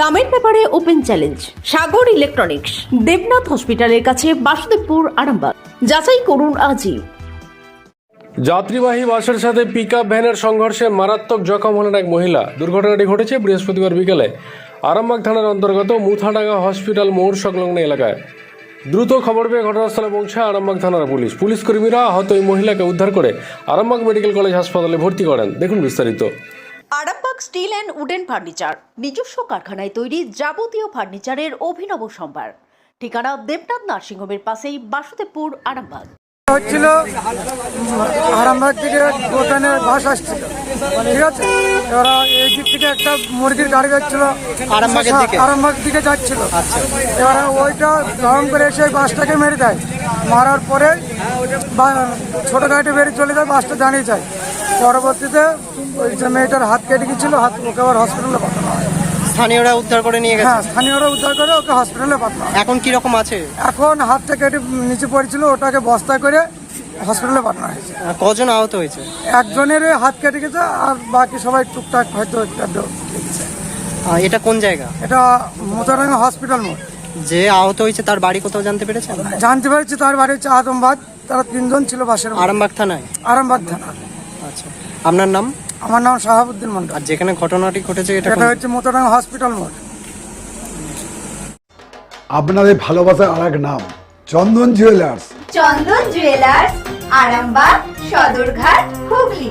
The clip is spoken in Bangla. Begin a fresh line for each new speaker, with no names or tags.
দামের ব্যাপারে open challenge, Sagar electronics, Debnath হসপিটালের কাছে বাসুদেবপুর, আরামবাগ। যাচাই করুন আজই।
যাত্রীবাহী বাসের সাথে পিকআপ ভ্যানের সংঘর্ষে মারাত্মক জখম হলেন এক মহিলা। দুর্ঘটনাটি ঘটেছে বৃহস্পতিবার বিকেলে আরামবাগ থানার অন্তর্গত মুথাডাঙ্গা হসপিটাল মোড় সংলগ্ন এলাকায়। দ্রুত খবর পেয়ে ঘটনাস্থলে পৌঁছায় আরামবাগ থানার পুলিশ। পুলিশ কর্মীরা আহত ওই মহিলাকে উদ্ধার করে আরামবাগ মেডিকেল কলেজ হাসপাতালে ভর্তি করেন। দেখুন বিস্তারিত।
স্টিল অ্যান্ড উডেন ফার্নিচার নিজস্ব কারখানায় তৈরি যাবতীয় ফার্নিচারের অভিনব সম্ভার। ঠিকানা দেবনাথ নার্সিংহোমের পাশেই বাসুদেবপুর আরামবাগ।
হচ্ছিল আরামবাগ থেকে দোকানের বাস আসছিল। ঠিক আছে? এবার এই দিক থেকে একটা মুরগির গাড়ি যাচ্ছিল
আরামবাগের দিকে?
আরামবাগ দিকে যাচ্ছিল। এবার ওইটা গরম করে এসে বাসটাকে মেরে দেয়। মারার পরে বা- ছোট গাড়িটা বেরিয়ে চলে যায় বাসটা দাঁড়িয়ে যায়। পরবর্তীতে ওই যে মেয়েটার হাত কেটে গেছিল হাত ওকে আবার হসপিটালে পাঠানো হয়।
স্থানীয়রা উদ্ধার করে নিয়ে গেছে?
হ্যাঁ স্থানীয়রা উদ্ধার করে ওকে হসপিটালে পাঠানো হয়।
এখন কি রকম আছে?
এখন হাতটা কেটে নিচে পড়েছিল ওটাকে বস্তা করে হসপিটালে পাঠানো হয়েছে।
আহ, কজন আহত হয়েছে?
একজনের হাত কেটে গেছে আর বাকি সবাই টুকটাক হয়তো একটু আধটু লেগেছে।
আহ, এটা কোন জায়গা?
এটা মোতারাঙ্গা হসপিটাল মোড়।
যে আহত হয়েছে তার বাড়ি কোথাও জানতে পেরেছেন?
জানতে পেরেছি তার বাড়ি হচ্ছে আদমবাদ তারা তিনজন ছিল বাসের মধ্যে।
আরামবাগ থানায়?
আরামবাগ থানা।
আপনার নাম?
আমার নাম শাহাবুদ্দিন মন্ডল
আর যেখানে ঘটনাটি ঘটেছে এটা
এটা হচ্ছে মোতারাঙ্গা হসপিটাল মোড়।
আপনাদের ভালোবাসার আর এক নাম Chandan jewellers.
Chandan jewellers Arambagh Sadarghat Hooghly.